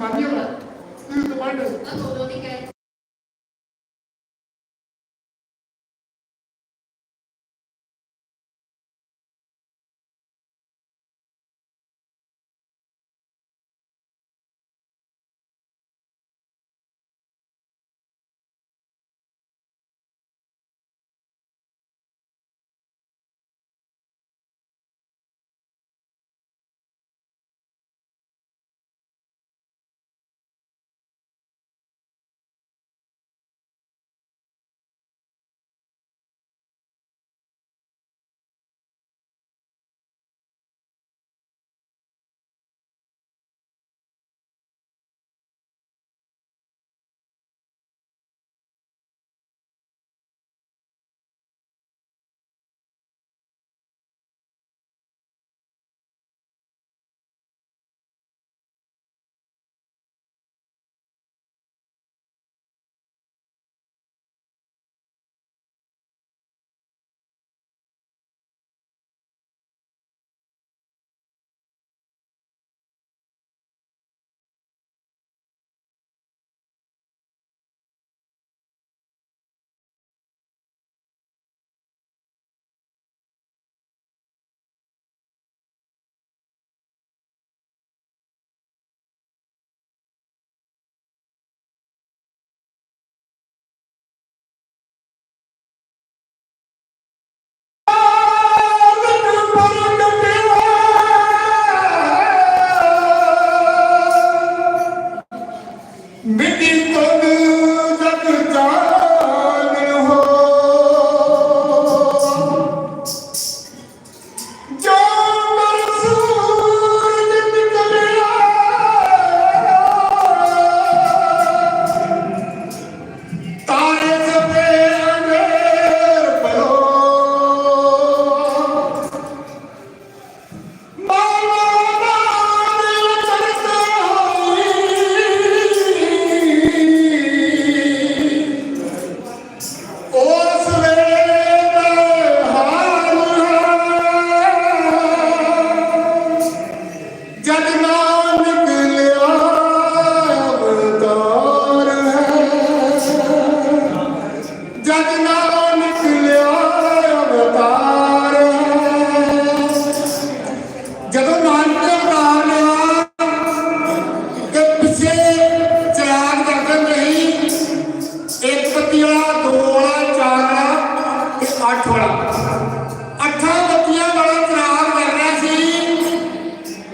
മതിയുള്ള ഇത് വേണ്ടത്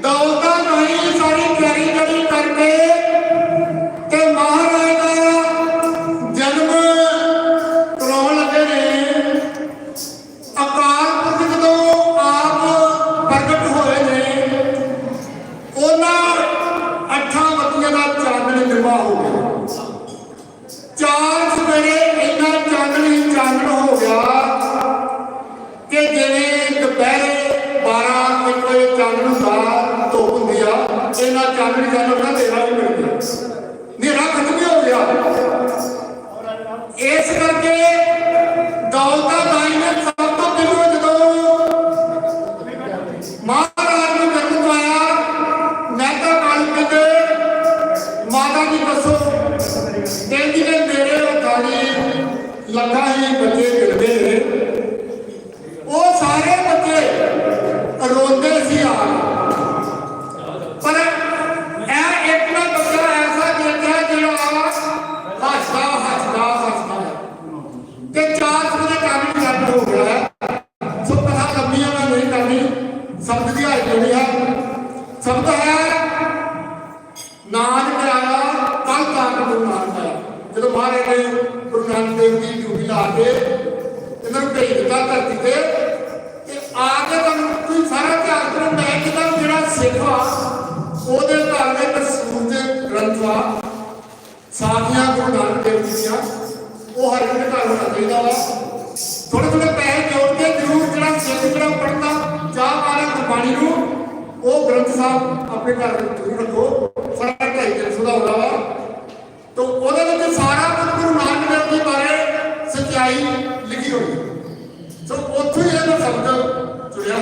ਦੌਲਤਾਂ ਨਹੀਂ ਸਾਰੀ ਤਿਆਰੀ ਕਰੀ ਕਰਕੇ ਤੇ ਮਹਾਰਾਜ ਦਾ ਜਨਮ ਕਰਾਉਣ ਲੱਗੇ ਨੇ। ਅਕਾਲ ਪੁਰਖ ਜਦੋਂ ਆਪ ਪ੍ਰਗਟ ਹੋਏ ਨੇ, ਉਹਨਾਂ ਅੱਠਾਂ ਬੱਤੀਆਂ ਦਾ ਚਾਨਣ ਨਿਰਵਾਹ ਹੋ ਗਿਆ। ਚਾਰ ਸਵੇਰੇ ਇੰਨਾ ਚਾਨਣ ਹੀ ਚਾਨਣ ਹੋ ਗਿਆ ਕਿ ਜਿਵੇਂ ਦੁਪਹਿਰੇ 12 ਵਜੇ ਚਾਨਣ ਆ ਇੰਨਾ ਚਾਨਣ ਚਾਨਣ ਦਾ ਹਨੇਰਾ ਵੀ ਮਿਲ ਗਿਆ। ਖਤਮ ਹੋ ਗਿਆ? ਇਸ ਕਰਕੇ ਦੌਲਤਾ ਦਾਈ ਸਭ ਤੋਂ ਪਹਿਲਾਂ ਜਦੋਂ ਮਹਾਰਾਜ ਨੂੰ ਜਨਮ ਆਇਆ ਮਹਿਤਾ ਕਾਲੀ ਕਹਿੰਦੇ, ਮਾਤਾ ਜੀ ਦੱਸੋ ਕਹਿੰਦੀ ਨੇ ਮੇਰੇ ਹੱਥਾਂ ਲੱਗਾ ਹੀ ਬੱਚੇ ਗਿਰਦੇ ਨੇ। ਉਹ ਸਾਰੇ ਬੱਚੇ ਰੋਂਦੇ ਸੀ ਆ ਪਰ ਇਹ ਇੱਕ ਨਾ ਬੱਚਾ ਐਸਾ ਦੇਖਿਆ ਜਿਹੜਾ ਹੱਸਦਾ ਹੱਸਦਾ ਹੱਸਦਾ ਹੈ। ਤੇ ਚਾਰ ਸੌ ਦਾ ਕੰਮ ਚੱਲ ਹੋ ਗਿਆ ਹੈ। ਸੋ ਕਥਾ ਲੰਮੀਆਂ ਮੈਂ ਨਹੀਂ ਕਰਨੀ ਸ਼ਬਦ ਦੀ ਹਾਈ ਹੋਣੀ ਹੈ ਸ਼ਬਦ ਹੈ। ਨਾਨਕ ਆਇਆ ਕੱਲ ਤੱਕ ਗੁਰੂ ਨਾਨਕ ਆਇਆ ਜਦੋਂ ਮਹਾਰਾਜ ਨੇ ਗੁਰੂ ਨਾਨਕ ਦੇਵ ਜੀ ਡਿਊਟੀ ਲਾ ਕੇ ਇਹਨਾਂ ਨੂੰ ਭੇਜ ਦਿੱਤਾ ਧਰਤੀ ਤੇ ਤੇ ਆ ਕੇ ਤੁਹਾਨੂੰ ਤੁਸੀਂ ਸਾਰਾ ਧਿਆਨ ਕਰੋ, ਮੈਂ ਕਿਹਾ ਜਿਹੜਾ ਸਿੱਖ ਆ ਉਹਦੇ ਘਰ ਦੇ ਕਸੂਰ ਦੇ ਗ੍ਰੰਥ ਆ। ਸਾਖੀਆਂ ਗੁਰੂ ਨਾਨਕ ਦੇਵ ਜੀ ਦੀਆਂ, ਉਹ ਹਰ ਇੱਕ ਦੇ ਘਰ ਹੋਣਾ ਚਾਹੀਦਾ ਵਾ। ਥੋੜੇ ਥੋੜੇ ਪੈਸੇ ਜੋੜ ਕੇ ਜ਼ਰੂਰ ਜਿਹੜਾ ਸਿੱਖ ਜਿਹੜਾ ਪੜਦਾ ਚਾਹ ਮਾਰਾ ਗੁਰਬਾਣੀ ਨੂੰ ਉਹ ਗ੍ਰੰਥ ਸਾਹਿਬ ਆਪਣੇ ਘਰ ਵਿੱਚ ਜ਼ਰੂਰ ਰੱਖੋ, ਸਾਰਾ ਢਾਈ ਦਾ ਹੁੰਦਾ ਵਾ। ਤੋ ਉਹਦੇ ਵਿੱਚ ਸਾਰਾ ਕੁਝ ਗੁਰੂ ਨਾਨਕ ਦੇਵ ਜੀ ਬਾਰੇ ਸਚਾਈ ਲਿਖੀ ਹੋਈ ਸੋ ਉੱਥੋਂ ਹੀ ਇਹਦਾ ਸ਼ਬਦ ਚੁਣਿਆ